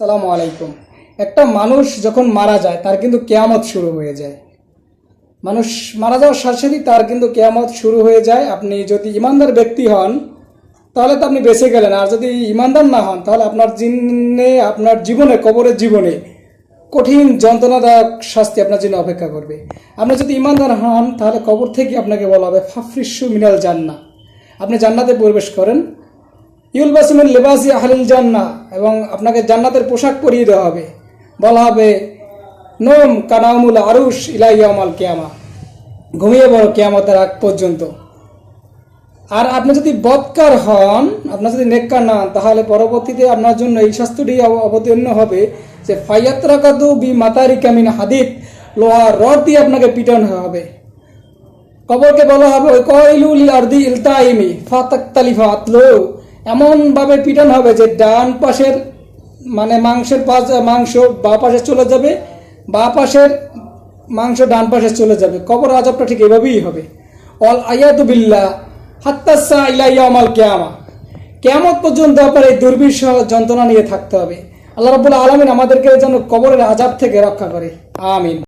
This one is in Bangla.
সালামু আলাইকুম। একটা মানুষ যখন মারা যায়, তার কিন্তু কেয়ামত শুরু হয়ে যায়। মানুষ মারা যাওয়ার সাথে সাথেই তার কিন্তু কেয়ামত শুরু হয়ে যায়। আপনি যদি ইমানদার ব্যক্তি হন, তাহলে তো আপনি বেঁচে গেলেন। আর যদি ইমানদার না হন, তাহলে আপনার জিনে, আপনার জীবনে, কবরের জীবনে কঠিন যন্ত্রণাদায়ক শাস্তি আপনার জন্য অপেক্ষা করবে। আপনি যদি ইমানদার হন, তাহলে কবর থেকে আপনাকে বলা হবে, ফাফরিসু মিনাল জান্না আপনি জান্নাতে প্রবেশ করেন। ইউল বাসিমের লেবাসি আহলিল জান্না এবং আপনাকে জান্নাতের পোশাক পরিয়ে দেওয়া হবে। বলা হবে, নোম কানামুল আরুশ ইলাইয়ামাল কেয়ামা ঘুমিয়ে বড় কেয়ামতের আগ পর্যন্ত। আর আপনি যদি বৎকার হন, আপনার যদি নেককার না তাহলে পরবর্তীতে আপনার জন্য এই শাস্ত্রটি অবতীর্ণ হবে যে ফাইয়াত্রা কাদু বি মাতারি কামিন হাদিদ। লোহার রড দিয়ে আপনাকে পিটানো হবে। কবরকে বলা হবে, ওই কইলুল আরদি ইলতাইমি ফাতাক তালিফা আতলো। এমন ভাবে পিটানো হবে যে ডান পাশের মানে মাংসের পাশ, মাংস বা পাশে চলে যাবে, বা পাশের মাংস ডান পাশে চলে যাবে। কবর আজবটা ঠিক এভাবেই হবে। অল আয়াতু বিল্লাহ হাত্তাসা ইলাইয়া আমাল কেয়ামা। কেয়ামত পর্যন্ত আপনার এই দুর্বিষহ যন্ত্রণা নিয়ে থাকতে হবে। আল্লাহ রাবুল আলমিন আমাদেরকে যেন কবরের আজাব থেকে রক্ষা করে। আমিন।